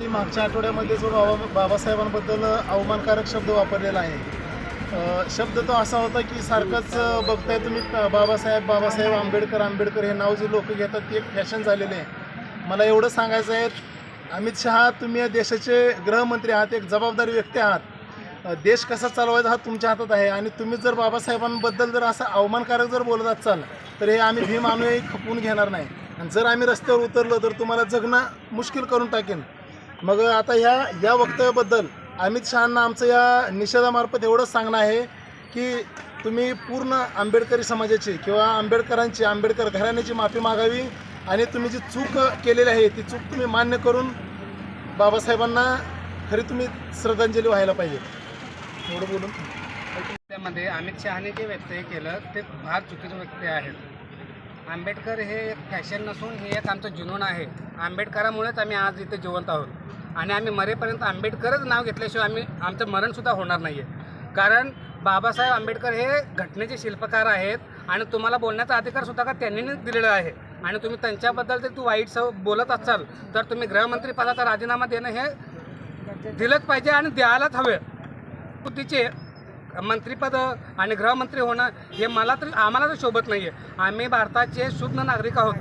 तुम्ही मागच्या आठवड्यामध्ये जो बाबा बाबासाहेबांबद्दल अवमानकारक शब्द वापरलेला आहे शब्द तो असा होता की सारखंच बघताय तुम्ही बाबासाहेब बाबासाहेब आंबेडकर आंबेडकर हे नाव जे लोक घेतात ते एक फॅशन झालेले आहे. मला एवढं सांगायचं आहे अमित शहा तुम्ही या देशाचे गृहमंत्री आहात एक जबाबदारी व्यक्ती आहात. देश कसा चालवायचा हा तुमच्या हातात आहे आणि तुम्ही जर बाबासाहेबांबद्दल जर असं अवमानकारक जर बोलत असाल तर हे आम्ही भीम अनुयायी खपवून घेणार नाही. आणि जर आम्ही रस्त्यावर उतरलो तर तुम्हाला जगणं मुश्किल करून टाकेन. मग आता ह्या या वक्तव्याबद्दल अमित शहांना आमचं या निषेधामार्फत एवढंच सांगणं आहे की तुम्ही पूर्ण आंबेडकरी समाजाची किंवा आंबेडकरांची आंबेडकर घराण्याची माफी मागावी आणि तुम्ही जी चूक केलेली आहे ती चूक तुम्ही मान्य करून बाबासाहेबांना खरी तुम्ही श्रद्धांजली व्हायला पाहिजे. एवढं बोलून. त्यामध्ये अमित शहाने जे व्यक्तव्य केलं ते फार चुकीचं व्यक्ती आहेत आंबेडकर हे एक फॅशन नसून हे एक आमचं जुनून आहे. आंबेडकरामुळेच आम्ही आज इथे जिवंत आहोत. आणि आम्ही मरेपर्यंत आंबेडकरच नाव घेतल्याशिवाय आम्ही आमचं मरणसुद्धा होणार नाही आहे कारण बाबासाहेब आंबेडकर हे घटनेचे शिल्पकार आहेत आणि तुम्हाला बोलण्याचा अधिकारसुद्धा का त्यांनी दिलेला आहे? आणि तुम्ही त्यांच्याबद्दल जर तू वाईट सव बोलत असाल तर तुम्ही गृहमंत्री पदाचा राजीनामा देणं हे दिलंच पाहिजे आणि द्यायलाच हवे. तिचे मंत्रीपद आणि गृहमंत्री होणं हे मला तर आम्हाला तर शोभत नाही आहे आम्ही भारताचे शुद्ध नागरिक आहोत.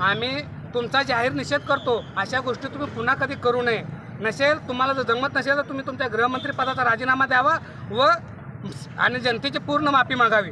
आम्ही तुमचा जाहीर निषेध करतो अशा गोष्टी तुम्ही पुन्हा कधी करू नये. नसेल तुम्हाला जर जमत नसेल तर तुम्ही तुमच्या गृहमंत्री पदाचा राजीनामा द्यावा व आणि जनतेची पूर्ण माफी मागावी.